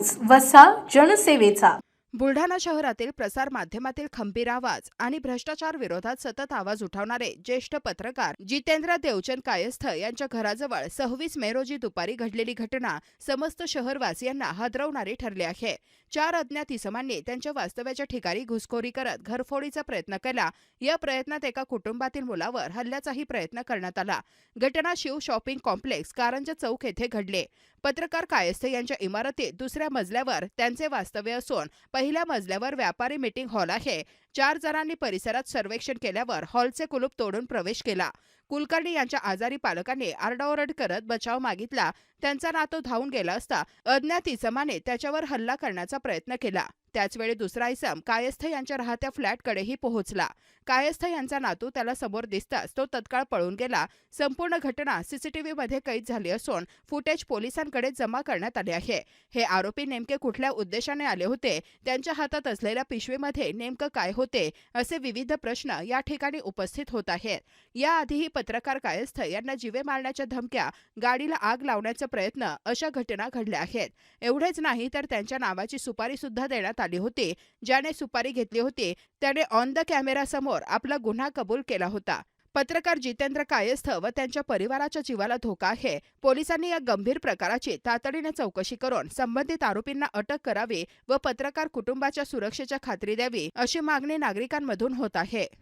News वसा जनसेवेचा. बुलढाणा शहरातील प्रसार माध्यमातील खंबीर आवाज आणि भ्रष्टाचार विरोधात सतत आवाज उठवणारे ज्येष्ठ पत्रकार जितेंद्र देवचंद कायस्थ यांच्या घराजवळ सव्वीस मे रोजी दुपारी घडलेली घटना समस्त शहरवासियांना हादरवणारी ठरली आहे. चार अज्ञात इसमांनी त्यांच्या वास्तव्याच्या ठिकाणी घुसखोरी करत घरफोडीचा प्रयत्न केला. या प्रयत्नात एका कुटुंबातील मुलावर हल्ल्याचाही प्रयत्न करण्यात आला. घटना शिव शॉपिंग कॉम्प्लेक्स कारंजा चौक येथे घडले. पत्रकार कायस्थे यांच्या इमारतीत दुसऱ्या मजल्यावर त्यांचे वास्तव्य असून पहिल्या मजल्यावर व्यापारी मीटिंग हॉल आहे. चार जणांनी परिसरात सर्वेक्षण केल्यावर हॉलचे कुलूप तोडून प्रवेश केला. कुलकर्णी यांच्या आजारी पालकांनी आरडाओरड करत बचाव मागितला. त्यांचा नातो धावून गेला असता अज्ञात इसमाने त्याच्यावर हल्ला करण्याचा प्रयत्न केला. त्याचवेळी दुसरा इसम कायस्थ यांच्या राहत्या फ्लॅटकडेही पोहोचला. कायस्थ यांचा नातू त्याला समोर दिसताच तो तत्काळ पळून गेला. संपूर्ण घटना सीसीटीव्ही मध्ये कैद झाली असून फुटेज पोलिसांकडे जमा करण्यात आले आहे. हे आरोपी नेमके कुठल्या उद्देशाने आले होते? त्यांच्या हातात असलेल्या पिशवीमध्ये नेमकं काय होते? असे विविध प्रश्न या ठिकाणी उपस्थित होत आहेत. याआधीही पत्रकार कायस्थ यांना जीवे मारण्याच्या धमक्या गाडीला आग लावण्याचा प्रयत्न अशा घटना घडल्या आहेत. एवढेच नाही तर त्यांच्या नावाची सुपारी सुद्धा देण्यात आले होते. ज्याने सुपारी घेतली होती त्याने ऑन द कॅमेरासमोर आपला गुन्हा कबूल केला होता. पत्रकार जितेंद्र कायस्थ व त्यांच्या परिवाराच्या जीवाला धोका आहे. पोलिसांनी या गंभीर प्रकाराची तातडीने चौकशी करून संबंधित आरोपींना अटक करावी व पत्रकार कुटुंबाच्या सुरक्षेच्या खात्री द्यावी अशी मागणी नागरिकांमधून होत आहे.